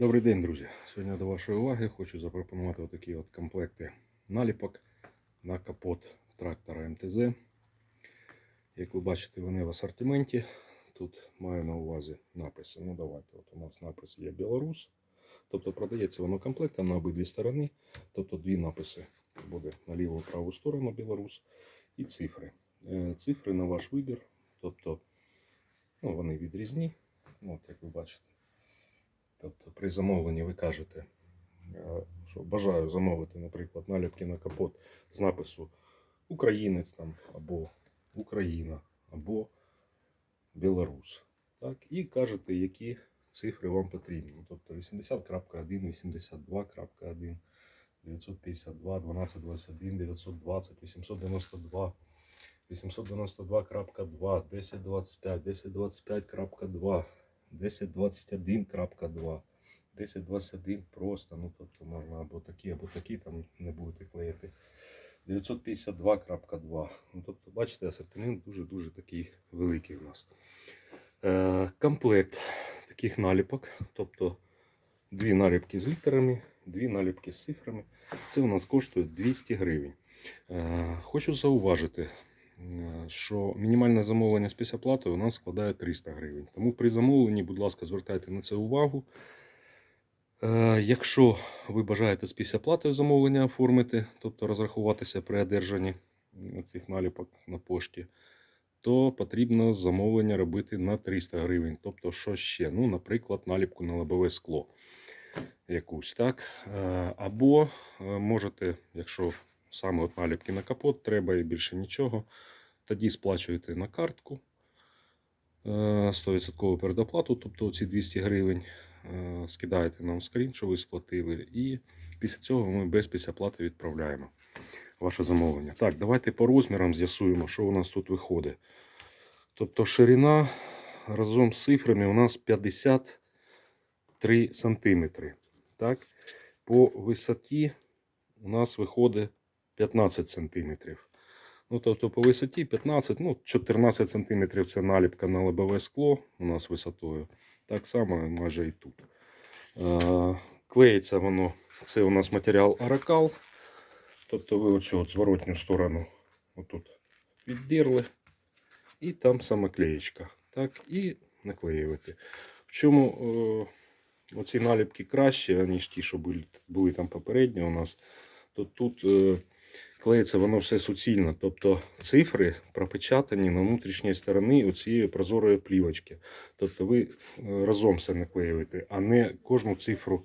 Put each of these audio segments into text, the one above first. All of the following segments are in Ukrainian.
Добрий день, друзі! Сьогодні до вашої уваги хочу запропонувати такі от комплекти наліпок на капот трактора МТЗ. Як ви бачите, вони в асортименті. Тут маю на увазі написи. Ну давайте, от у нас напис є Білорус. Тобто продається воно комплектом на обидві сторони. Тобто дві написи буде на ліву і праву сторону Білорус і цифри. Е, Цифри на ваш вибір. Тобто ну, вони відрізні. Ну, От, як ви бачите. Тобто при замовленні ви кажете, е, що бажаю замовити, наприклад, наліпки на капот з напису Українець там, або Україна, або Білорус. Так? І кажете, які цифри вам потрібні. Ну, Тобто 80.1, 82.1, 952, 1221, 920, 892, 892.2, 1025, 1025.2. 1021.2. 1021 просто, ну тобто можна або такі, або такі, там не будете клеїти. 952.2. Ну, тобто, бачите, асортимент дуже-дуже такий великий у нас. Е, комплект таких наліпок. Тобто дві наліпки з літерами, дві наліпки з цифрами. Це у нас коштує 200 гривень. Е, хочу зауважити, що мінімальне замовлення з післяплатою у нас складає 300 гривень. Тому при замовленні, будь ласка, звертайте на це увагу. Е, Якщо ви бажаєте з післяплатою замовлення оформити, тобто розрахуватися при одержанні цих наліпок на пошті, то потрібно замовлення робити на 300 гривень. Тобто, що ще? Ну, наприклад, наліпку на лобове скло. Якусь, так? Е, Або е, можете, якщо саме от наліпки на капот треба і більше нічого, тоді сплачуєте на картку е, 100% передоплату, тобто ці 200 гривень. е, Скидаєте нам скрін, що ви сплатили, і після цього ми без післяплати відправляємо ваше замовлення. Так, давайте по розмірам з'ясуємо, що у нас тут виходить. Тобто ширина разом з цифрами у нас 53 см. Так? По висоті у нас виходить 15 см. Ну, тобто по висоті 15, ну, 14 см це наліпка на лобове скло у нас висотою. Так само майже і тут. Е, клеїться воно, це у нас матеріал Аракал. Тобто ви оцю от зворотню сторону отут віддерли. І там саме клеєчка. Так, і наклеювати. В чому е, оці наліпки краще, ніж ті, що були, були там попередньо у нас, то тут е, клеїться воно все суцільно. Тобто цифри пропечатані на внутрішній стороні оцієї прозорої плівочки. Тобто ви е, разом все наклеюєте, а не кожну цифру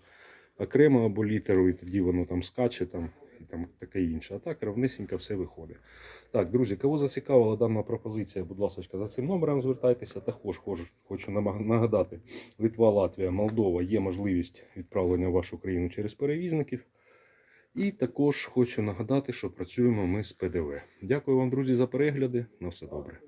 окремо або літеру, і тоді воно там скаче там, і там таке інше. А так ровнесенько все виходить. Так, друзі, кого зацікавила дана пропозиція, будь ласка, за цим номером звертайтеся. Також хочу, хочу нагадати, Литва, Латвія, Молдова є можливість відправлення в вашу країну через перевізників. І також хочу нагадати, що працюємо ми з ПДВ. Дякую вам, друзі, за перегляди. На все добре.